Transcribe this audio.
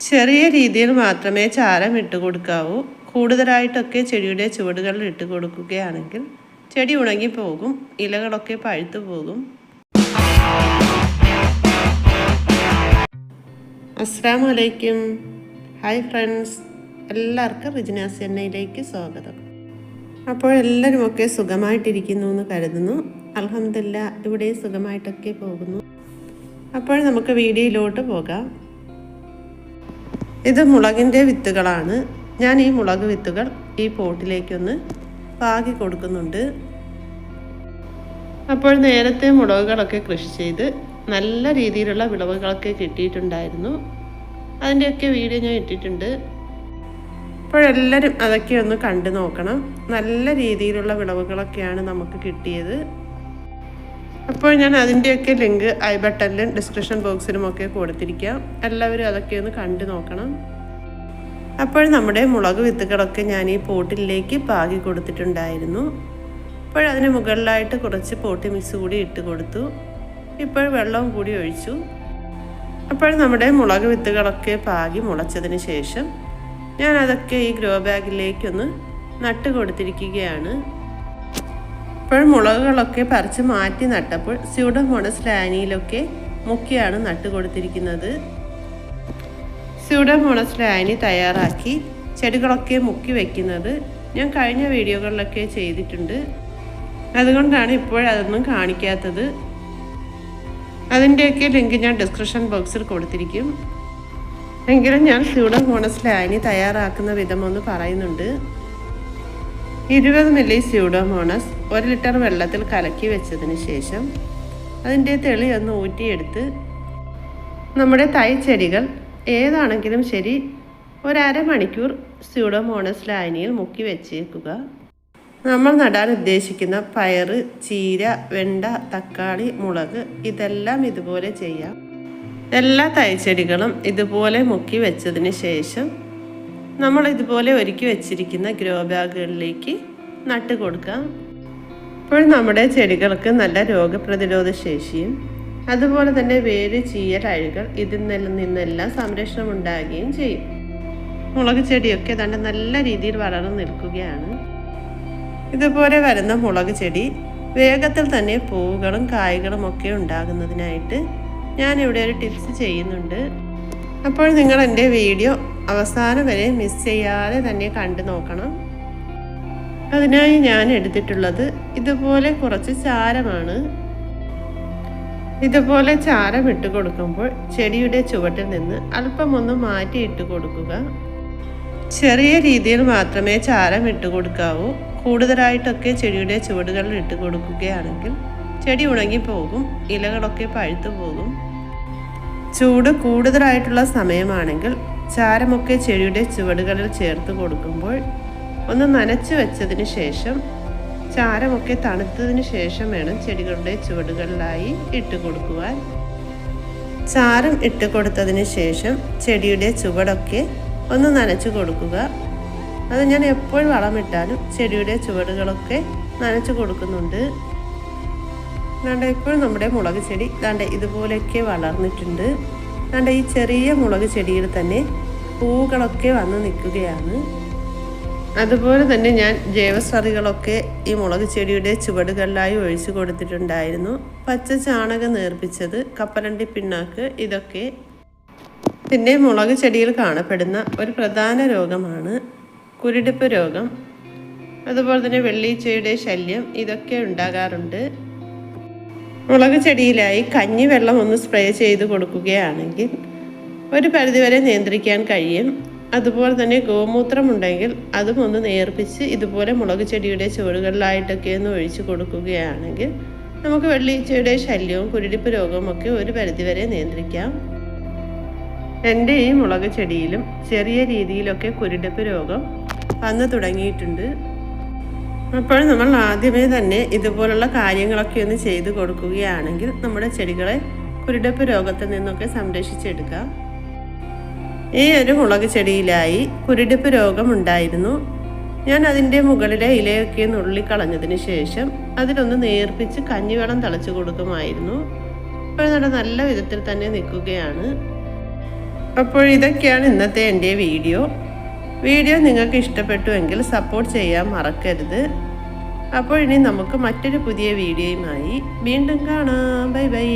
ചെറിയ രീതിയിൽ മാത്രമേ ചാരം ഇട്ട് കൊടുക്കാവൂ. കൂടുതലായിട്ടൊക്കെ ചെടിയുടെ ചുവടുകളിൽ ഇട്ട് കൊടുക്കുകയാണെങ്കിൽ ചെടി ഉണങ്ങിപ്പോകും ഇലകളൊക്കെ പഴുത്തു പോകും. അസ്സാം വലൈക്കും ഹായ് ഫ്രണ്ട്സ്. എല്ലാവർക്കും റിജിനാസ് എണ്ണയിലേക്ക് സ്വാഗതം. അപ്പോൾ എല്ലാവരുമൊക്കെ സുഖമായിട്ടിരിക്കുന്നു എന്ന് കരുതുന്നു. അലഹമില്ല ഇവിടെ സുഖമായിട്ടൊക്കെ പോകുന്നു. അപ്പോൾ നമുക്ക് വീഡിയോയിലോട്ട് പോകാം. ഇത് മുളകിന്റെ വിത്തുകളാണ്. ഞാൻ ഈ മുളക് വിത്തുകൾ ഈ പോട്ടിലേക്കൊന്ന് പാകി കൊടുക്കുന്നുണ്ട്. അപ്പോൾ നേരത്തെ മുളകുകളൊക്കെ കൃഷി ചെയ്ത് നല്ല രീതിയിലുള്ള വിളവുകളൊക്കെ കിട്ടിയിട്ടുണ്ടായിരുന്നു. അതിന്റെയൊക്കെ വീഡിയോ ഞാൻ ഇട്ടിട്ടുണ്ട്. അപ്പോഴെല്ലാവരും അതൊക്കെ ഒന്ന് കണ്ടു നോക്കണം. നല്ല രീതിയിലുള്ള വിളവുകളൊക്കെയാണ് നമുക്ക് കിട്ടിയത്. അപ്പോൾ ഞാൻ അതിന്റെയൊക്കെ ലിങ്ക് ഐ ബട്ടണിലും ഡിസ്ക്രിപ്ഷൻ ബോക്സിലും ഒക്കെ കൊടുത്തിരിക്കാം. എല്ലാവരും അതൊക്കെ ഒന്ന് കണ്ടു നോക്കണം. അപ്പോൾ നമ്മുടെ മുളക് വിത്തുകളൊക്കെ ഞാൻ ഈ പോട്ടിലേക്ക് പാകി കൊടുത്തിട്ടുണ്ടായിരുന്നു. അപ്പോൾ അതിന് മുകളിലായിട്ട് കുറച്ച് പോട്ടി മിക്സ് കൂടി ഇട്ട് കൊടുത്തു. ഇപ്പോൾ വെള്ളവും കൂടി ഒഴിച്ചു. അപ്പോൾ നമ്മുടെ മുളക് വിത്തുകളൊക്കെ പാകി മുളച്ചതിന് ശേഷം ഞാൻ അതൊക്കെ ഈ ഗ്രോ ബാഗിലേക്കൊന്ന് നട്ട് കൊടുത്തിരിക്കുകയാണ്. ഇപ്പോൾ മുളകുകളൊക്കെ പറിച്ച് മാറ്റി നട്ടപ്പോൾ സ്യൂഡോമോണസ് ലാനിയിലൊക്കെ മുക്കിയാണ് നട്ട് കൊടുത്തിരിക്കുന്നത് സ്യൂഡോമോണസ് ലാനി തയ്യാറാക്കി ചെടികളൊക്കെ മുക്കി വയ്ക്കുന്നത് ഞാൻ കഴിഞ്ഞ വീഡിയോകളിലൊക്കെ ചെയ്തിട്ടുണ്ട്. അതുകൊണ്ടാണ് ഇപ്പോഴതൊന്നും കാണിക്കാത്തത്. അതിന്റെയൊക്കെ ലിങ്ക് ഞാൻ ഡിസ്ക്രിപ്ഷൻ ബോക്സിൽ കൊടുത്തിരിക്കും. എങ്കിലും ഞാൻ സ്യൂഡോമോണസ് ലാനി തയ്യാറാക്കുന്ന വിധമൊന്ന് പറയുന്നുണ്ട്. ഇരുപത് മില്ലി സ്യൂഡോമോണസ് ഒരു ലിറ്റർ വെള്ളത്തിൽ കലക്കി വെച്ചതിന് ശേഷം അതിന്റെ തെളി ഒന്ന് ഊറ്റിയെടുത്ത് നമ്മുടെ തൈ ചെടികൾ ഏതാണെങ്കിലും ശരി ഒരര മണിക്കൂർ സ്യൂഡോമോണസ് ലായനിയിൽ മുക്കി വെച്ചേക്കുക. നമ്മൾ നടാൻ ഉദ്ദേശിക്കുന്ന പയർ ചീര വെണ്ട തക്കാളി മുളക് ഇതെല്ലാം ഇതുപോലെ ചെയ്യാം. എല്ലാ തൈച്ചെടികളും ഇതുപോലെ മുക്കി വെച്ചതിന് ശേഷം നമ്മൾ ഇതുപോലെ ഒരുക്കി വെച്ചിരിക്കുന്ന ഗ്രോ ബാഗുകളിലേക്ക് നട്ട് കൊടുക്കാം. അപ്പോൾ നമ്മുടെ ചെടികൾക്ക് നല്ല രോഗപ്രതിരോധ ശേഷിയും അതുപോലെ തന്നെ വേര് ചീയൽ അഴുകൾ ഇതിൽ നിന്നെല്ലാം സംരക്ഷണം ഉണ്ടാകുകയും ചെയ്യും. മുളക് ചെടിയൊക്കെ തന്നെ നല്ല രീതിയിൽ വളർന്നു നിൽക്കുകയാണ്. ഇതുപോലെ വരുന്ന മുളക് ചെടി വേഗത്തിൽ തന്നെ പൂവുകളും കായ്കളും ഒക്കെ ഉണ്ടാകുന്നതിനായിട്ട് ഞാനിവിടെ ഒരു ടിപ്സ് ചെയ്യുന്നുണ്ട്. അപ്പോൾ നിങ്ങൾ എന്റെ വീഡിയോ അവസാനം വരെ മിസ് ചെയ്യാതെ തന്നെ കണ്ടു നോക്കണം. അതിനായി ഞാൻ എടുത്തിട്ടുള്ളത് ഇതുപോലെ കുറച്ച് ചാരമാണ്. ഇതുപോലെ ചാരം ഇട്ട് കൊടുക്കുമ്പോൾ ചെടിയുടെ ചുവട്ടിൽ നിന്ന് അല്പം ഒന്ന് മാറ്റി ഇട്ട് കൊടുക്കുക. ചെറിയ രീതിയിൽ മാത്രമേ ചാരം ഇട്ട് കൊടുക്കാവൂ. കൂടുതലായിട്ടൊക്കെ ചെടിയുടെ ചുവടുകളിൽ ഇട്ട് കൊടുക്കുകയാണെങ്കിൽ ചെടി ഉണങ്ങിപ്പോകും ഇലകളൊക്കെ പഴുത്തു പോകും. ചൂട് കൂടുതലായിട്ടുള്ള സമയമാണെങ്കിൽ ചാരമൊക്കെ ചെടിയുടെ ചുവടുകളിൽ ചേർത്ത് കൊടുക്കുമ്പോൾ ഒന്ന് നനച്ച് വെച്ചതിന് ശേഷം ചാരമൊക്കെ തണുത്തതിന് ശേഷം വേണം ചെടികളുടെ ചുവടുകളിലായി ഇട്ട് കൊടുക്കുവാൻ. ചാരം ഇട്ട് കൊടുത്തതിന് ശേഷം ചെടിയുടെ ചുവടൊക്കെ ഒന്ന് നനച്ചു കൊടുക്കുക. അത് ഞാൻ എപ്പോൾ വളമിട്ടാലും ചെടിയുടെ ചുവടുകളൊക്കെ നനച്ചു കൊടുക്കുന്നുണ്ട്. ദാണ്ട ഇപ്പോൾ നമ്മുടെ മുളക് ചെടി ദാണ്ട ഇതുപോലെയൊക്കെ വളർന്നിട്ടുണ്ട്. ദാണ്ട ഈ ചെറിയ മുളക് ചെടിയിൽ തന്നെ പൂക്കളൊക്കെ വന്ന് നിൽക്കുകയാണ്. അതുപോലെ തന്നെ ഞാൻ ജൈവസറികളൊക്കെ ഈ മുളക് ചെടിയുടെ ചുവടുകളിലായി ഒഴിച്ചു കൊടുത്തിട്ടുണ്ടായിരുന്നു. പച്ച ചാണകം നേർപ്പിച്ചത് കപ്പലണ്ടി പിണ്ണാക്ക് ഇതൊക്കെ പിന്നെ മുളക് ചെടിയിൽ കാണപ്പെടുന്ന ഒരു പ്രധാന രോഗമാണ് കുരുടിപ്പ് രോഗം. അതുപോലെ തന്നെ വെള്ളീച്ചയുടെ ശല്യം ഇതൊക്കെ ഉണ്ടാകാറുണ്ട്. മുളക് ചെടിയിലായി കഞ്ഞി വെള്ളം ഒന്ന് സ്പ്രേ ചെയ്ത് കൊടുക്കുകയാണെങ്കിൽ ഒരു പരിധിവരെ നിയന്ത്രിക്കാൻ കഴിയും. അതുപോലെ തന്നെ ഗോമൂത്രമുണ്ടെങ്കിൽ അതും ഒന്ന് നേർപ്പിച്ച് ഇതുപോലെ മുളക് ചെടിയുടെ ചുവടുകളിലായിട്ടൊക്കെ ഒന്ന് ഒഴിച്ചു കൊടുക്കുകയാണെങ്കിൽ നമുക്ക് വെള്ളീച്ചയുടെ ശല്യവും കുരുടിപ്പ് രോഗവും ഒക്കെ ഒരു പരിധിവരെ നിയന്ത്രിക്കാം. എന്റെ ഈ മുളക് ചെടിയിലും ചെറിയ രീതിയിലൊക്കെ കുരുടിപ്പ് രോഗം വന്നു തുടങ്ങിയിട്ടുണ്ട്. അപ്പോൾ നമ്മൾ ആദ്യമേ തന്നെ ഇതുപോലുള്ള കാര്യങ്ങളൊക്കെ ഒന്ന് ചെയ്തു കൊടുക്കുകയാണെങ്കിൽ നമ്മുടെ ചെടികളെ കുരുടപ്പ് രോഗത്തിൽ നിന്നൊക്കെ സംരക്ഷിച്ചെടുക്കാം. ഈ ഒരു മുളക് ചെടിയിലായി കുരുടിപ്പ് രോഗമുണ്ടായിരുന്നു. ഞാൻ അതിന്റെ മുകളിലെ ഇലയൊക്കെ നുള്ളിക്കളഞ്ഞതിന് ശേഷം അതിലൊന്ന് നേർപ്പിച്ച് കഞ്ഞിവെള്ളം തളച്ചു കൊടുക്കുമായിരുന്നു. ഇപ്പോൾ നല്ല നല്ല വിധത്തിൽ തന്നെ നിൽക്കുകയാണ്. അപ്പോൾ ഇതൊക്കെയാണ് ഇന്നത്തെ എന്റെ വീഡിയോ. വീഡിയോ നിങ്ങൾക്ക് ഇഷ്ടപ്പെട്ടുവെങ്കിൽ സപ്പോർട്ട് ചെയ്യാൻ മറക്കരുത്. അപ്പോൾ ഇനി നമുക്ക് മറ്റൊരു പുതിയ വീഡിയോയുമായി വീണ്ടും കാണാം. Bye bye.